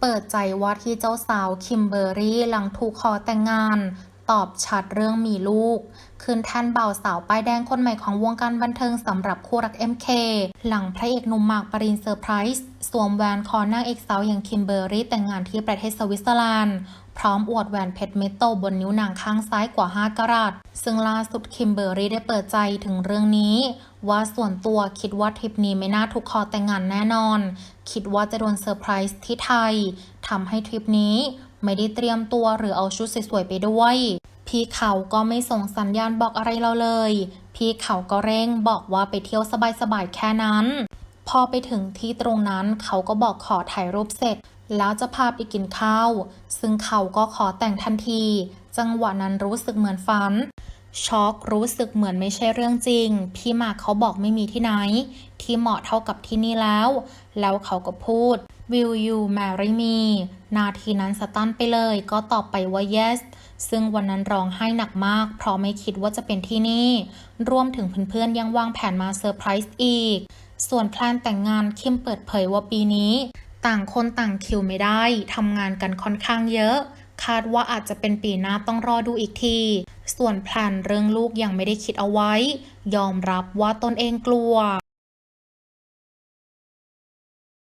เปิดใจว่าที่เจ้าสาวคิมเบอร์รี่หลังถูกขอแต่งงาน ตอบชัดเรื่องมีลูก คืนแทนเบาสาวป้ายแดงคนใหม่ของวงการบันเทิงสำหรับคู่รัก MK หลังพระเอกหนุ่มหมากปรินเซอร์ไพรส์สวมแหวนคอนางเอกสาวอย่างคิมเบอร์รี่แต่งงานที่ประเทศสวิตเซอร์แลนด์พร้อมอวดแหวนเพชรเม็ดโตบนนิ้วนางข้างซ้ายกว่า 5กะรัต ซึ่งล่าสุดคิมเบอร์รี่ได้เปิดใจถึงเรื่องนี้ ว่าส่วนตัวคิดว่าทริปนี้ไม่น่าถูกคอแต่งงานแน่นอน คิดว่าจะโดนเซอร์ไพรส์ที่ไทย ทำให้ทริปนี้ไม่ได้เตรียมตัวหรือเอาชุดสวยๆไปด้วย พี่เขาก็ไม่ส่งสัญญาณบอกอะไรเราเลย พี่เขาก็เร่งบอกว่าไปเที่ยวสบายๆแค่นั้น พอไปถึงที่ตรงนั้นเขาก็บอกขอถ่ายรูปเสร็จ แล้วจะพาไปกินข้าว ซึ่งเขาก็ขอแต่งทันที จังหวะนั้นรู้สึกเหมือนฝันช็อกรู้สึกเหมือนไม่ใช่เรื่องจริง พี่หมากเขาบอกไม่มีที่ไหน ที่เหมาะเท่ากับที่นี่แล้ว แล้วเขาก็พูด Will you marry me นาทีนั้นสตันไปเลย ก็ตอบไปว่า yes ซึ่งวันนั้นร้องไห้หนักมาก เพราะไม่คิดว่าจะเป็นที่นี่ รวมถึงเพื่อนๆยังวางแผนมาเซอร์ไพรส์อีก ส่วนแพลนแต่งงานคิมเปิดเผยว่าปีนี้ ต่างคนต่างคิวไม่ได้ทำงานกันค่อนข้างเยอะ คาดว่าอาจจะเป็นปีหน้าต้องรอดูอีกที ส่วนแพลนเรื่องลูกยังไม่ได้คิดเอาไว้ ยอมรับว่าตนเองกลัว